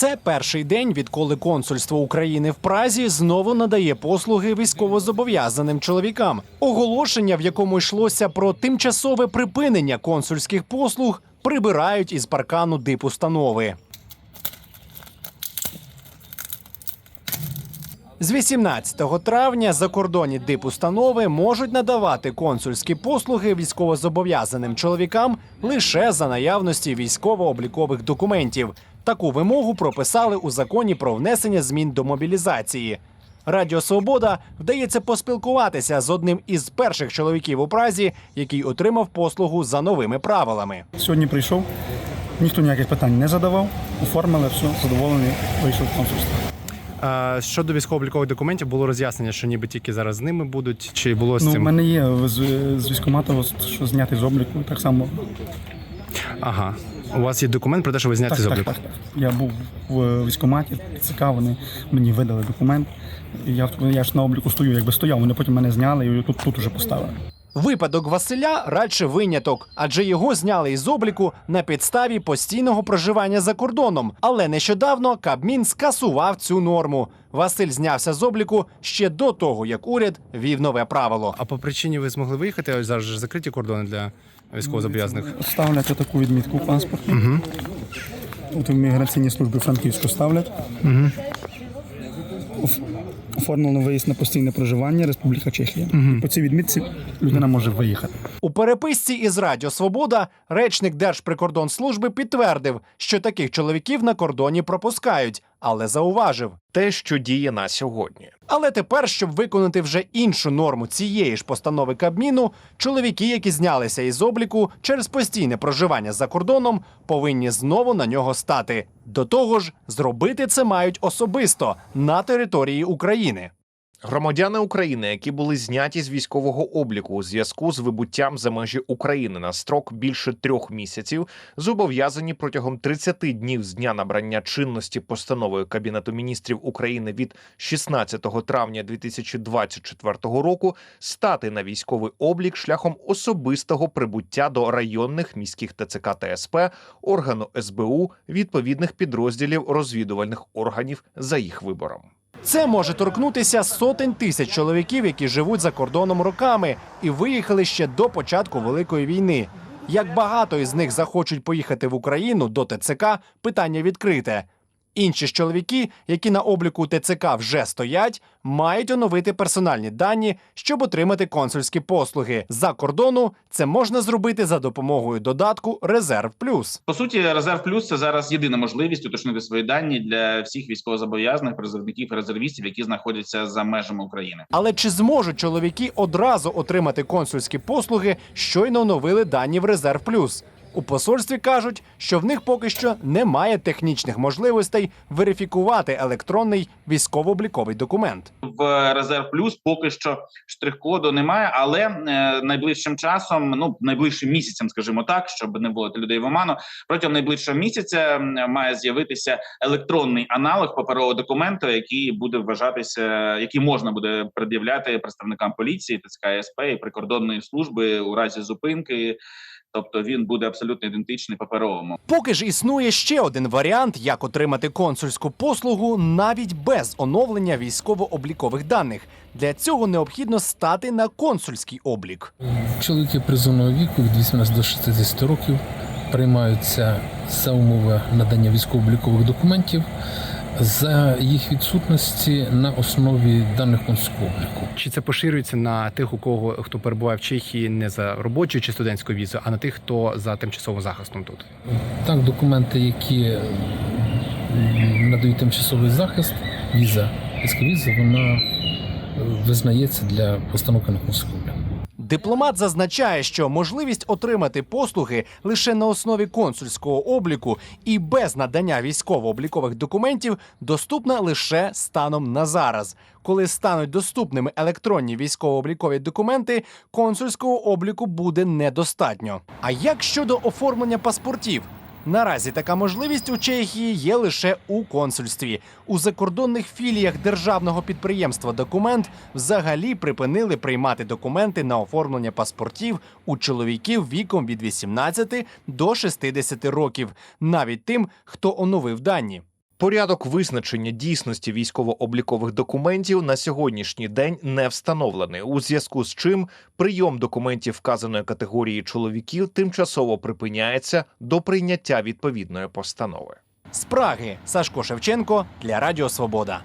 Це перший день, відколи консульство України в Празі знову надає послуги військовозобов'язаним чоловікам. Оголошення, в якому йшлося про тимчасове припинення консульських послуг, прибирають із паркану дипустанови. З 18 травня закордонні дипустанови можуть надавати консульські послуги військовозобов'язаним чоловікам лише за наявності військово-облікових документів. Таку вимогу прописали у законі про внесення змін до мобілізації. Радіо Свобода вдається поспілкуватися з одним із перших чоловіків у Празі, який отримав послугу за новими правилами. Сьогодні прийшов, ніхто ніяких питань не задавав, оформили все, задоволений, вийшов в консульство. Щодо військово-облікових документів було роз'яснення, що ніби тільки зараз з ними будуть, чи було з Ну, в цим? мене є з, з військкомату, що знятий з обліку, так само. Ага. У вас є документ про те, що ви зняті з так, обліку? так, так. Я був в військкоматі, ЦК, вони мені видали документ. І я, я ж на обліку стою, якби стояв, вони потім мене зняли і тут, тут уже поставили. Випадок Василя радше виняток, адже його зняли із обліку на підставі постійного проживання за кордоном. Але нещодавно Кабмін скасував цю норму. Василь знявся з обліку ще до того, як уряд вів нове правило. А по причині ви змогли виїхати? Ось зараз же закриті кордони для військовозобов'язаних. Ставлять таку відмітку в паспорті. Угу. Тут в міграційній службі Франківську ставлять. Угу. Оформлено виїзд на постійне проживання Республіка Чехія. По цій відмітці людина може виїхати. У переписці із Радіо Свобода речник Держприкордонслужби підтвердив, що таких чоловіків на кордоні пропускають, але зауважив. те, що діє на сьогодні. Але тепер, щоб виконати вже іншу норму цієї ж постанови Кабміну, чоловіки, які знялися із обліку через постійне проживання за кордоном, повинні знову на нього стати. До того ж, зробити це мають особисто на території України. Громадяни України, які були зняті з військового обліку у зв'язку з вибуттям за межі України на строк більше трьох місяців, зобов'язані протягом 30 днів з дня набрання чинності постановою Кабінету міністрів України від 16 травня 2024 року стати на військовий облік шляхом особистого прибуття до районних міських ТЦК та СП, органу СБУ, відповідних підрозділів розвідувальних органів за їх вибором. Це може торкнутися сотень тисяч чоловіків, які живуть за кордоном роками і виїхали ще до початку великої війни. Як багато із них захочуть поїхати в Україну до ТЦК, питання відкрите. Інші ж чоловіки, які на обліку ТЦК вже стоять, мають оновити персональні дані, щоб отримати консульські послуги. За кордону це можна зробити за допомогою додатку Резерв Плюс. По суті, резерв плюс це зараз єдина можливість уточнити свої дані для всіх військовозобов'язаних призовників резервістів, які знаходяться за межами України. Але чи зможуть чоловіки одразу отримати консульські послуги, щойно оновили дані в Резерв Плюс? У посольстві кажуть, що в них поки що немає технічних можливостей верифікувати електронний військово-обліковий документ. В резерв плюс поки що штрих-коду немає, але е, найближчим часом, ну найближчим місяцем, скажімо так, щоб не було людей в оману, протягом найближчого місяця має з'явитися електронний аналог паперового документу, який буде вважатися, який можна буде пред'являти представникам поліції, ТЦК СП і прикордонної служби у разі зупинки. Тобто він буде абсолютно ідентичний паперовому. Поки ж існує ще один варіант, як отримати консульську послугу навіть без оновлення військово-облікових даних. Для цього необхідно стати на консульський облік. Чоловіки призовного віку від 18 до 60 років приймаються за умови надання військово-облікових документів за їх відсутності на основі даних консульського. Чи це поширюється на тих, у кого хто перебуває в Чехії не за робочою чи студентською візою, а на тих, хто за тимчасовим захистом тут? Так, документи, які надають тимчасовий захист, віза, військовіза, вона е, визнається для постановки на облік. Дипломат зазначає, що можливість отримати послуги лише на основі консульського обліку і без надання військово-облікових документів доступна лише станом на зараз. Коли стануть доступними електронні військово-облікові документи, консульського обліку буде недостатньо. А як щодо оформлення паспортів? Наразі така можливість у Чехії є лише у консульстві. У закордонних філіях державного підприємства Документ взагалі припинили приймати документи на оформлення паспортів у чоловіків віком від 18 до 60 років, навіть тим, хто оновив дані. Порядок визначення дійсності військово-облікових документів на сьогоднішній день не встановлений, у зв'язку з чим прийом документів вказаної категорії чоловіків тимчасово припиняється до прийняття відповідної постанови. З Праги Сашко Шевченко для Радіо Свобода.